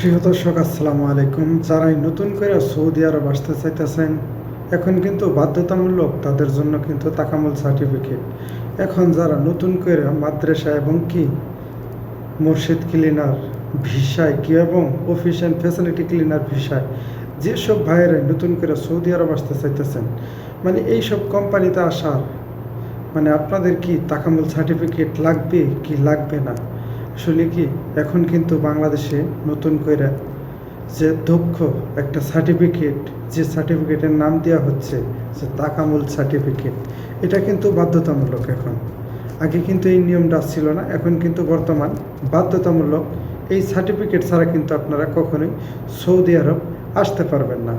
প্রিয় দর্শক, আসসালামু আলাইকুম। যারাই নতুন করে সৌদি আরব আসতে চাইতেছেন, এখন কিন্তু বাধ্যতামূলক তাদের জন্য কিন্তু তাকামুল সার্টিফিকেট। এখন যারা নতুন করে মাদ্রাসা এবং কি মসজিদ ক্লিনার ভিসায় কি এবং অফিস অ্যান্ড ফ্যাসিলিটি ক্লিনার ভিসায় যেসব ভাইয়েরাই নতুন করে সৌদি আরব আসতে চাইতেছেন মানে এইসব কোম্পানিতে আসার মানে আপনাদের কি তাকামুল সার্টিফিকেট লাগবে, কি লাগবে না? আসলে কি এখন কিন্তু বাংলাদেশে নতুন করে যে দক্ষ একটা সার্টিফিকেট যে সার্টিফিকেটের নাম দেওয়া হচ্ছে, যে তাকামুল সার্টিফিকেট এটা কিন্তু বাধ্যতামূলক এখন। আগে কিন্তু এই নিয়মটা ছিল না, এখন কিন্তু বর্তমান বাধ্যতামূলক এই সার্টিফিকেট ছাড়া কিন্তু আপনারা কখনোই সৌদি আরব আসতে পারবেন না।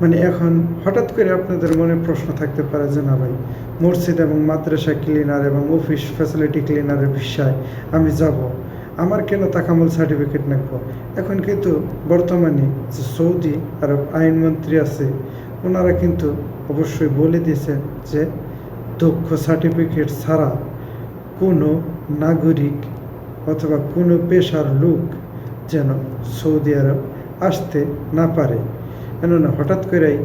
মানে এখন হঠাৎ করে আপনাদের মনে প্রশ্ন থাকতে পারে, যে না ভাই, মসজিদ এবং মাদ্রাসা ক্লিনার এবং অফিস ফ্যাসিলিটি ক্লিনারের বিষয়, আমি যাব। আমার কেন তাকামুল সার্টিফিকেট নেব? এখন কিন্তু বর্তমানে যে সৌদি আরব আইনমন্ত্রী আছে, ওনারা কিন্তু অবশ্যই বলে দিয়েছেন যে দক্ষ সার্টিফিকেট ছাড়া কোনো নাগরিক অথবা কোনো পেশার লোক যেন সৌদি আরব আসতে না পারে। কেননা হঠাৎ করেই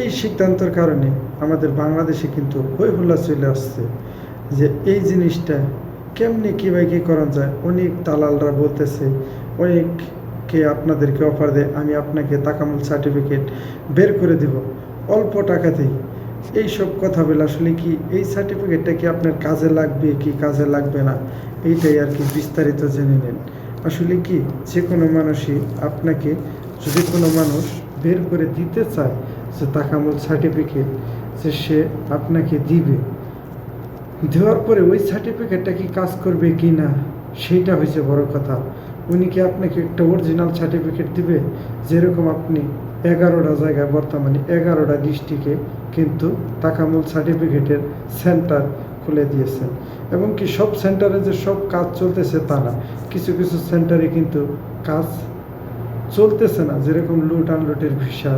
এই সিদ্ধান্তের কারণে আমাদের বাংলাদেশে কিন্তু হই হুল্লা চলে আসছে যে এই জিনিসটা কেমনি কীভাবে কী করা যায়? অনেক দালালরা বলতেছে, অনেককে আপনাদেরকে অফার দেয়, আমি আপনাকে তাকামুল সার্টিফিকেট বের করে দিব। অল্প টাকাতেই। এই সব কথা বলে আসলে কি এই সার্টিফিকেটটা কি আপনার কাজে লাগবে, কি কাজে লাগবে না? এইটাই আর কি বিস্তারিত জেনে নেন। আসলে কি? যে কোনো মানুষই আপনাকে যদি কোনো মানুষ বের করে দিতে চায় যে তাকামুল সার্টিফিকেট যে সে আপনাকে দিবে। দেওয়ার পরে ওই সার্টিফিকেটটা কি কাজ করবে কি না সেইটা হয়েছে বড় কথা। উনি কি আপনাকে একটা অরিজিনাল সার্টিফিকেট দিবে? যেরকম আপনি এগারোটা জায়গায় বর্তমানে এগারোটা ডিস্ট্রিক্টে কিন্তু তাকামুল সার্টিফিকেটের সেন্টার খুলে দিয়েছেন। এবং কি সব সেন্টারে যে সব কাজ চলতেছে তা না। কিছু কিছু সেন্টারে কিন্তু কাজ চলতেছে না, যেরকম লুট আনলুটের ভিসা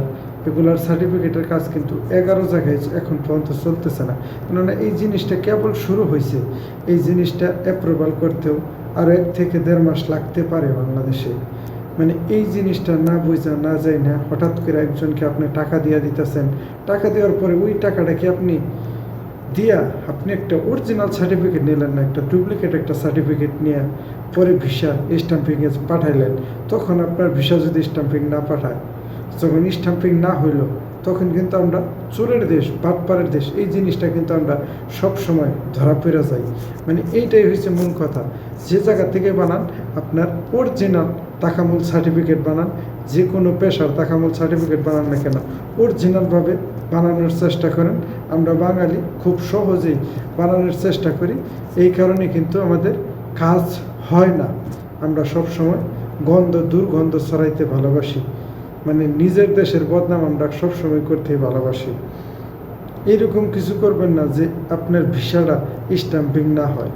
এগুলার সার্টিফিকেটের কাজ কিন্তু এগারো জায়গায় এখন পর্যন্ত চলতেছে না। কেননা এই জিনিসটা কেবল শুরু হয়েছে, এই জিনিসটা অ্যাপ্রুভাল করতেও আরও এক থেকে দেড় মাস লাগতে পারে বাংলাদেশে। মানে এই জিনিসটা না বুঝা, না যায় না হঠাৎ করে একজনকে আপনি টাকা দিয়ে দিতেছেন, টাকা দেওয়ার পরে ওই টাকাটা কি আপনি দিয়া আপনি একটা অরিজিনাল সার্টিফিকেট নিলেন না, একটা ডুপ্লিকেট একটা সার্টিফিকেট নিয়ে পরে ভিসা স্টাম্পিংয়ে পাঠাইলেন, তখন আপনার ভিসা যদি স্টাম্পিং না পাঠায়, যখন স্টাম্পিং না হইল, তখন কিন্তু আমরা চোরের দেশ বাটপাড়ের দেশ, এই জিনিসটা কিন্তু আমরা সব সময় ধরা পড়ে যাই। মানে এইটাই হচ্ছে মূল কথা। যে জায়গা থেকে বানান, আপনার অরিজিনাল তাকামূল সার্টিফিকেট বানান, যে কোনো পেশার তাকামূল সার্টিফিকেট বানান না কেন অরিজিনালভাবে বানানোর চেষ্টা করেন। আমরা বাঙালি খুব সহজেই বানানোর চেষ্টা করি। এই কারণে কিন্তু আমাদের কাজ হয় না। আমরা সব সময় গন্ধ, দুর্গন্ধ ছড়াইতে ভালোবাসি। মানে নিজের দেশের বদনাম আমরা সবসময় করতে ভালোবাসি। এরকম কিছু করবেন না যে আপনার ভিসাটা স্ট্যাম্পিং না হয়।